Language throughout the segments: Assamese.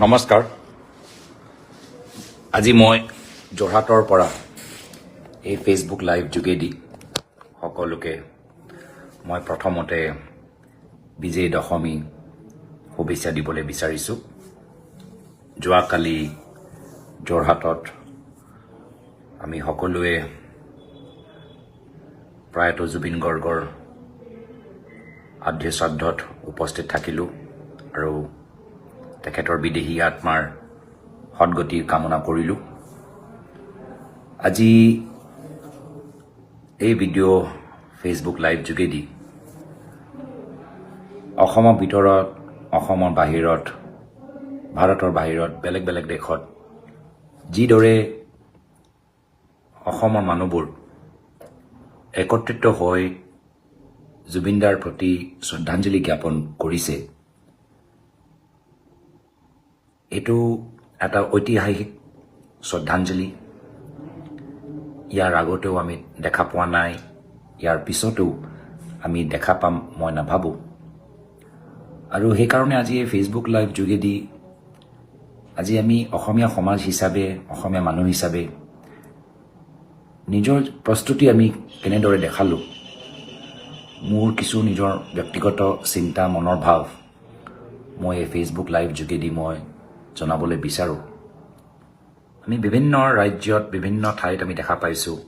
নমস্কাৰ। আজি মই যোৰহাটৰ পৰা এই ফেচবুক লাইভ যোগেদি সকলোকে মই প্ৰথমতে বিজয় দশমী শুভেচ্ছা দিবলৈ বিচাৰিছোঁ। যোৱাকালি যোৰহাটত আমি সকলোৱে প্ৰয়াত জুবিন গৰ্গৰ আধ্য উপস্থিত থাকিলোঁ আৰু তেখেতৰ বিদেহী আত্মাৰ সদগতি কামনা কৰিলোঁ। আজি এই ভিডিঅ' ফেচবুক লাইভ যোগেদি অসমৰ ভিতৰত অসমৰ বাহিৰত ভাৰতৰ বাহিৰত বেলেগ বেলেগ দেশত যিদৰে অসমৰ মানুহবোৰ একত্ৰিত হৈ জুবিনদাৰ প্ৰতি শ্ৰদ্ধাঞ্জলি জ্ঞাপন কৰিছে এইটো এটা ঐতিহাসিক শ্ৰদ্ধাঞ্জলি। ইয়াৰ আগতেও আমি দেখা পোৱা নাই ইয়াৰ পিছতো আমি দেখা পাম মই নাভাবোঁ। আৰু সেইকাৰণে আজি এই ফেচবুক লাইভ যোগেদি আজি আমি অসমীয়া সমাজ হিচাপে অসমীয়া মানুহ হিচাপে নিজৰ প্ৰস্তুতি আমি কেনেদৰে দেখালোঁ মোৰ কিছু নিজৰ ব্যক্তিগত চিন্তা মনৰ ভাৱ মই এই ফেচবুক লাইভ যোগেদি মই জনাবলৈ বিচাৰোঁ। আমি বিভিন্ন ৰাজ্যত বিভিন্ন ঠাইত আমি দেখা পাইছোঁ।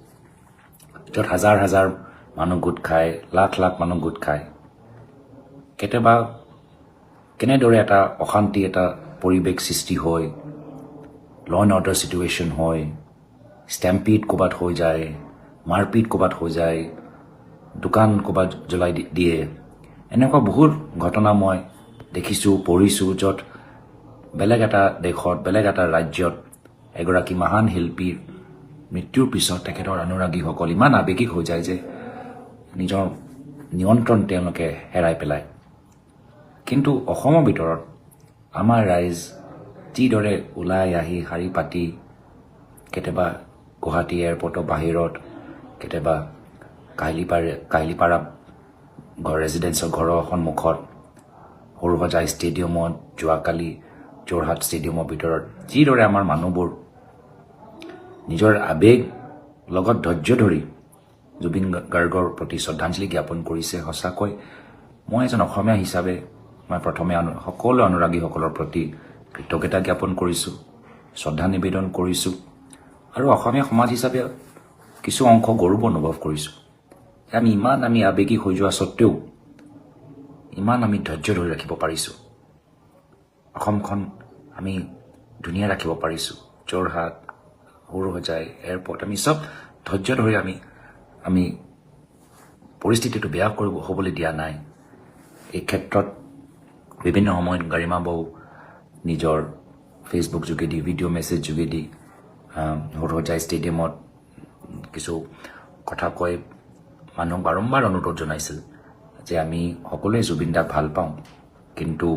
য'ত হাজাৰ হাজাৰ মানুহ গোট খায় লাখ লাখ মানুহ গোট খায়। কেতিয়াবা কেনেদৰে এটা অশান্তি এটা পৰিৱেশ সৃষ্টি হয় ল এণ্ড অৰ্ডাৰ চিটুৱেশ্যন হয় ষ্টেম্পিড ক'ৰবাত হৈ যায় মাৰপিট ক'ৰবাত হৈ যায় দোকান ক'ৰবাত জ্বলাই দিয়ে। এনেকুৱা বহুত ঘটনা মই দেখিছোঁ পঢ়িছোঁ য'ত বেলেগ এটা দেশত বেলেগ এটা ৰাজ্যত এগৰাকী মহান শিল্পীৰ মৃত্যুৰ পিছত তেখেতৰ অনুৰাগীসকল ইমান আৱেগিক হৈ যায় যে নিজৰ নিয়ন্ত্ৰণ তেওঁলোকে হেৰাই পেলায়। কিন্তু অসমৰ ভিতৰত আমাৰ ৰাইজ যিদৰে ওলাই আহি শাৰী পাতি কেতিয়াবা গুৱাহাটী এয়াৰপৰ্টৰ বাহিৰত কেতিয়াবা কাহিলীপাৰা কাহিলীপাৰা ঘৰ ৰেজিডেঞ্চৰ ঘৰৰ সন্মুখত সৰুসজাই ষ্টেডিয়ামত যোৱাকালি যোৰহাট ষ্টেডিয়ামৰ ভিতৰত যিদৰে আমাৰ মানুহবোৰ নিজৰ আৱেগ লগত ধৈৰ্য ধৰি জুবিন গাৰ্গৰ প্ৰতি শ্ৰদ্ধাঞ্জলি জ্ঞাপন কৰিছে সঁচাকৈ মই এজন অসমীয়া হিচাপে মই প্ৰথমে সকলো অনুৰাগীসকলৰ প্ৰতি কৃতজ্ঞতা জ্ঞাপন কৰিছোঁ শ্ৰদ্ধা নিবেদন কৰিছোঁ আৰু অসমীয়া সমাজ হিচাপে কিছু অংশ গৌৰৱ অনুভৱ কৰিছোঁ। আমি ইমান আমি আৱেগিক হৈ যোৱা স্বত্বেও ইমান আমি ধৈৰ্য ধৰি ৰাখিব পাৰিছোঁ। অসমখন আমি ধুনীয়া ৰাখিব পাৰিছোঁ। যোৰহাট সৰুসজাই এয়াৰপৰ্ট আমি চব ধৈৰ্য ধৰি আমি আমি পৰিস্থিতিটো বেয়া কৰিব হ'বলৈ দিয়া নাই। এই ক্ষেত্ৰত বিভিন্ন সময়ত গাৰিমা বৌ নিজৰ ফেচবুক যোগেদি ভিডিঅ' মেছেজ যোগেদি সৰুসজাই ষ্টেডিয়ামত কিছু কথা কৈ মানুহক বাৰম্বাৰ অনুৰোধ জনাইছিল যে আমি সকলোৱে জুবিন দাক ভাল পাওঁ। কিন্তু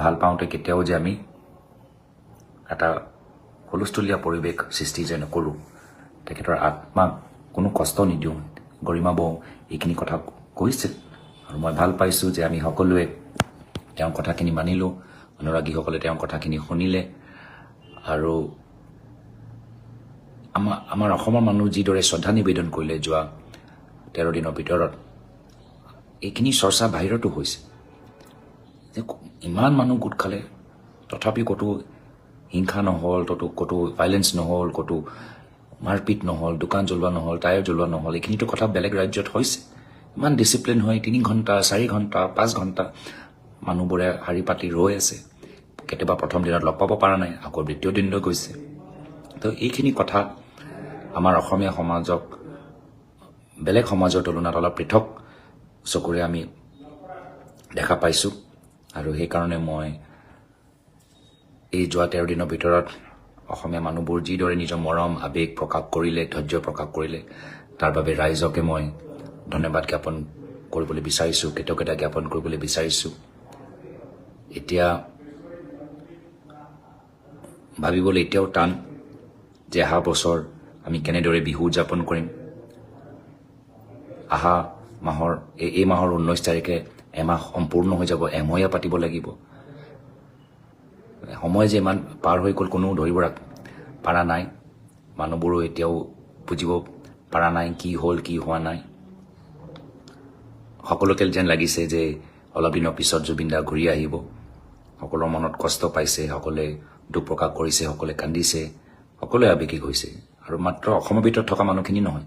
ভাল পাওঁতে কেতিয়াও যে আমি এটা হুলস্থুলীয়া পৰিৱেশ সৃষ্টি যে নকৰোঁ তেখেতৰ আত্মাক কোনো কষ্ট নিদিওঁ গৰিমা বৌ এইখিনি কথা কৈছিল। আৰু মই ভাল পাইছোঁ যে আমি সকলোৱে তেওঁৰ কথাখিনি মানিলোঁ অনুৰাগীসকলে তেওঁৰ কথাখিনি শুনিলে। আৰু আমাৰ আমাৰ অসমৰ মানুহ যিদৰে শ্ৰদ্ধা নিবেদন কৰিলে যোৱা তেৰ দিনৰ ভিতৰত এইখিনি চৰ্চা বাহিৰতো হৈছে। ইমান মানুহ গোট খালে তথাপি ক'তো হিংসা নহ'ল ক'তো ক'তো ভাইলেঞ্চ নহ'ল ক'তো মাৰপিট নহ'ল দোকান জ্বলোৱা নহ'ল টায়াৰ জ্বলোৱা নহ'ল এইখিনিতো কথা বেলেগ ৰাজ্যত হৈছে। ইমান ডিচিপ্লিন হয় তিনি ঘণ্টা চাৰি ঘণ্টা পাঁচ ঘণ্টা মানুহবোৰে শাৰী পাতি ৰৈ আছে। কেতিয়াবা প্ৰথম দিনত লগ পাব পৰা নাই আকৌ দ্বিতীয় দিনলৈ গৈছে। তো এইখিনি কথা আমাৰ অসমীয়া সমাজক বেলেগ সমাজৰ তুলনাত অলপ পৃথক চকুৰে আমি দেখা পাইছোঁ। আৰু সেইকাৰণে মই এই যোৱা তেৰ দিনৰ ভিতৰত অসমীয়া মানুহবোৰ যিদৰে নিজৰ মৰম আৱেগ প্ৰকাশ কৰিলে ধৈৰ্য প্ৰকাশ কৰিলে তাৰ বাবে ৰাইজকে মই ধন্যবাদ জ্ঞাপন কৰিবলৈ বিচাৰিছোঁ কৃতজ্ঞতা জ্ঞাপন কৰিবলৈ বিচাৰিছোঁ। এতিয়া ভাবিবলৈ এতিয়াও টান যে অহা বছৰ আমি কেনেদৰে বিহু উদযাপন কৰিম। অহা মাহৰ এই মাহৰ ঊনৈছ তাৰিখে এমাহ সম্পূৰ্ণ হৈ যাব এমহীয়া পাতিব লাগিব। সময় যে ইমান পাৰ হৈ গ'ল কোনো ধৰিব পাৰা নাই। মানুহবোৰো এতিয়াও বুজিব পাৰা নাই কি হ'ল কি হোৱা নাই। সকলোকে যেন লাগিছে যে অলপ দিনৰ পিছত জুবিন দা ঘূৰি আহিব। সকলোৰে মনত কষ্ট পাইছে সকলোৱে দুখ প্ৰকাশ কৰিছে সকলোৱে কান্দিছে সকলোৱে আৱেগিক হৈছে। আৰু মাত্ৰ অসমৰ ভিতৰত থকা মানুহখিনি নহয়।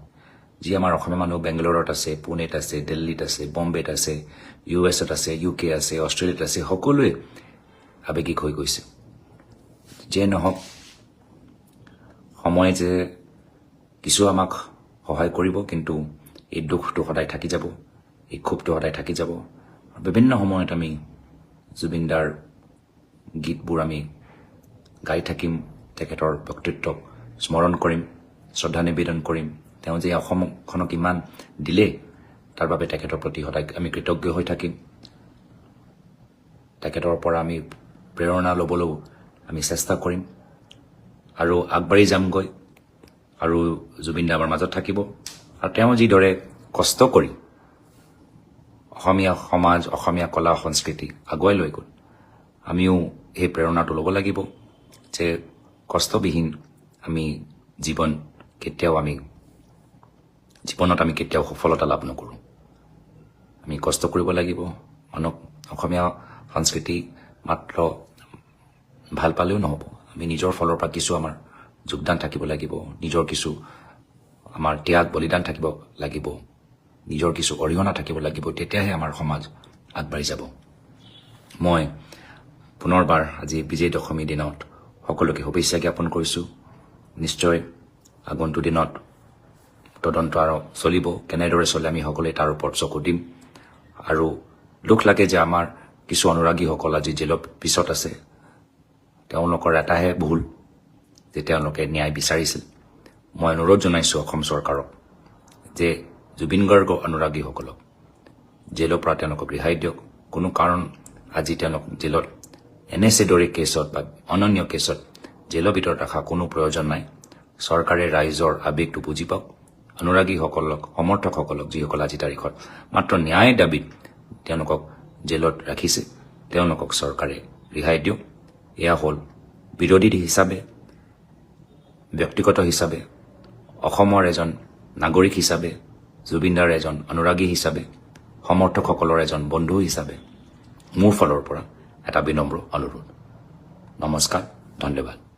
যি আমাৰ অসমীয়া মানুহ বেংগালোৰত আছে পুনেত আছে দিল্লীত আছে বম্বেত আছে ইউ এছত আছে ইউ কে আছে অষ্ট্ৰেলিয়াত আছে সকলোৱে আৱেগিক হৈ গৈছে। যিয়ে নহওক সময়ে যে কিছু আমাক সহায় কৰিব কিন্তু এই দুখটো সদায় থাকি যাব এই ক্ষোভটো সদায় থাকি যাব। বিভিন্ন সময়ত আমি জুবিনদাৰ গীতবোৰ আমি গাই থাকিম তেখেতৰ ব্যক্তিত্বক স্মৰণ কৰিম শ্ৰদ্ধা নিবেদন কৰিম। তেওঁ যে অসমখনক ইমান দিলে তাৰ বাবে তেখেতৰ প্ৰতি সদায় আমি কৃতজ্ঞ হৈ থাকিম। তেখেতৰ পৰা আমি প্ৰেৰণা ল'বলৈও আমি চেষ্টা কৰিম। আৰু আগবাঢ়ি যামগৈ। আৰু জুবিন দা আমাৰ মাজত থাকিব। আৰু তেওঁ যিদৰে কষ্ট কৰি অসমীয়া সমাজ অসমীয়া কলা সংস্কৃতি আগুৱাই লৈ গ'ল আমিও সেই প্ৰেৰণাটো ল'ব লাগিব যে কষ্টবিহীন আমি জীৱন কেতিয়াও আমি জীৱনত আমি কেতিয়াও সফলতা লাভ নকৰোঁ। আমি কষ্ট কৰিব লাগিব। মানুহক অসমীয়া সংস্কৃতি মাত্ৰ ভাল পালেও নহ'ব। আমি নিজৰ ফালৰ পৰা কিছু আমাৰ যোগদান থাকিব লাগিব। নিজৰ কিছু আমাৰ ত্যাগ বলিদান থাকিব লাগিব। নিজৰ কিছু অৰিহণা থাকিব লাগিব। তেতিয়াহে আমাৰ সমাজ আগবাঢ়ি যাব। মই পুনৰবাৰ আজি বিজয় দশমী দিনত সকলোকে শুভেচ্ছা জ্ঞাপন কৰিছোঁ। নিশ্চয় আগন্তুক দিনত তদন্ত আৰু চলিব। কেনেদৰে চলে আমি সকলোৱে তাৰ ওপৰত চকু দিম। আৰু দুখ লাগে যে আমাৰ কিছু অনুৰাগীসকল আজি জেলৰ পিছত আছে। তেওঁলোকৰ এটাহে ভুল যে তেওঁলোকে ন্যায় বিচাৰিছিল। মই অনুৰোধ জনাইছোঁ অসম চৰকাৰক যে জুবিন গাৰ্গৰ অনুৰাগীসকলক জেলৰ পৰা তেওঁলোকক ৰেহাই দিয়ক। কোনো কাৰণ আজি তেওঁলোক জেলত এন এছ এ দৰে কেছত বা অনন্য কেছত জেলৰ ভিতৰত ৰখা কোনো প্ৰয়োজন নাই। চৰকাৰে ৰাইজৰ আৱেগটো বুজি পাওক। অনুৰাগীসকলক সমৰ্থকসকলক যিসকল আজি তাৰিখত মাত্ৰ ন্যায় দাবীত তেওঁলোকক জেলত ৰাখিছে তেওঁলোকক চৰকাৰে ৰেহাই দিয়ক। এয়া হ'ল বিৰোধী হিচাপে ব্যক্তিগত হিচাপে অসমৰ এজন নাগৰিক হিচাপে জুবিনদাৰ এজন অনুৰাগী হিচাপে সমৰ্থকসকলৰ এজন বন্ধু হিচাপে। মোৰ ফালৰ পৰা এটা বিনম্ৰ অনুৰোধ। নমস্কাৰ ধন্যবাদ।